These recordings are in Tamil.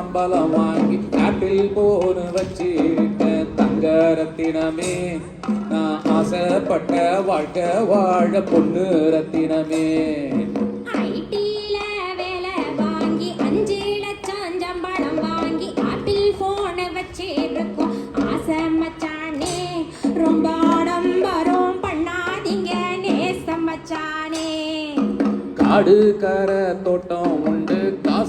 சம்பளம் வாங்கி ஆப்பிள் போன வச்சிருக்க தங்க ரத்தினமே நான் ஆசைப்பட்ட வாழ்க்கை வாழ பொண்ணு ரத்தினமே. ரொம்ப ஆடம்பரம் பண்ணாதீங்க நேசம் மச்சானே. காடு கர தோட்டம் உண்டு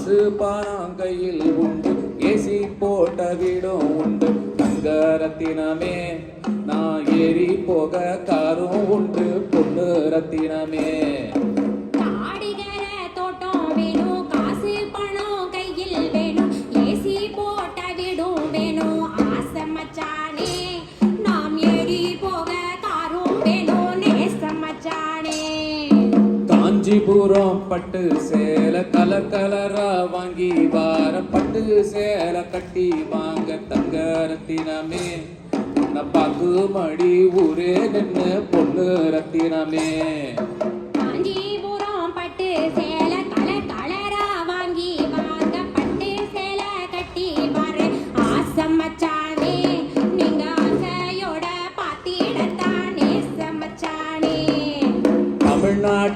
காசு பணம் கையில் உண்டு. ஏசி போட்ட வீடும் உண்டு. தங்கரத்தினமே நான் ஏறி போக காரும் உண்டு. பொண்ணு ரத்தினமே. காஞ்சிபுரம் பட்டு சேல கலர் கலரா வாங்கி வார பட்டு சேல கட்டி வாங்க தங்க ரத்தினமே உன்னை பாக்கு மடி ஊரே நின்று பொண்ணு ரத்தினமே.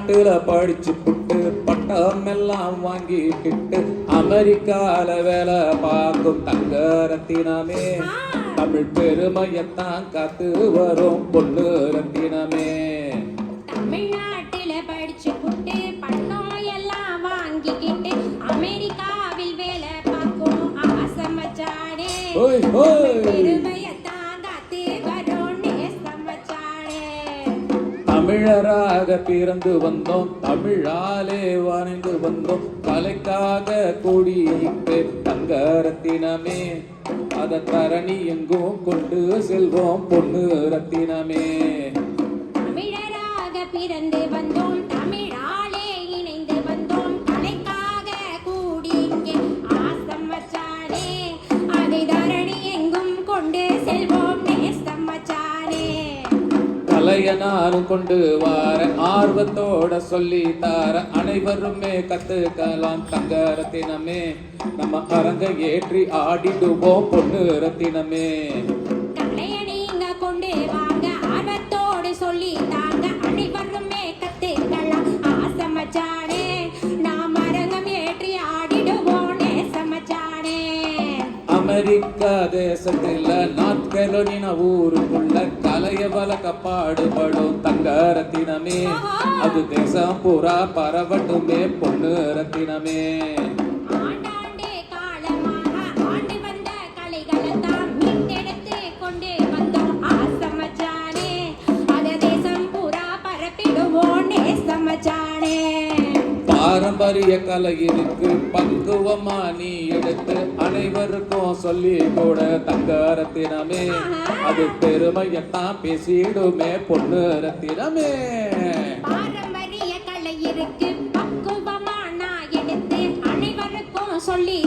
தமிழ்நாட்டுல படிச்சு புட்டு பட்டம் எல்லாம் வாங்கிக்கிட்டு அமெரிக்கால வேலை பார்க்கும் தங்க ரத்தினமே தமிழ் பெருமையத்தான் காத்து வரும் பொண்ணு ரத்தினமே. தமிழ்நாட்டுல படிச்சு புட்டு பட்டம் எல்லாம் வாங்கிக்கிட்டு அமெரிக்காவில் வேலை பார்க்கும் ஆசை மச்சானே. தமிழராக பிறந்து வந்தோம். தமிழாலே வரைந்து வந்தோம். கலைக்காக கூடியிட்டு தங்க ரத்தினமே அத தரணி எங்கும் கொண்டு செல்வோம். பொண்ணு ரத்தினமே தமிழராக பிறந்து வந்தோம். கலைய கொண்டு வார ஆர்வத்தோட சொல்லி தார அனைவருமே கத்துக்கலாம் தங்க ரத்தினமே நம்ம அரங்க ஏற்றி ஆடிடுவோம் பொண்ணு ரத்தினமே நீங்க கொண்டு அமெரிக்கா தேசத்துல நார்த் கரோலினா ஊருக்குள்ள கலைய வளர்க்க பாடுபடும் தங்க ரத்தினமே அது தேசம் பூரா பரவட்டுமே பொண்ணு ரத்தினமே பாரம்பரிய கலை இருக்கு பக்குவமா நீ எடுத்து அனைவருக்கும் சொல்லி கூட தங்க ரத்தினமே அது பெருமையத்தான் பேசிடுமே பொண்ணு ரத்தினமே. பாரம்பரிய கலை இருக்கு பக்குவமா நான் எடுத்து அனைவருக்கும் சொல்லி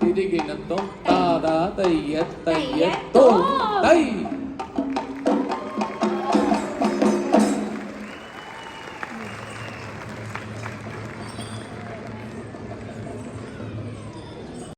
திரிகினத்தும் தாதா தைய தையத்தோ தை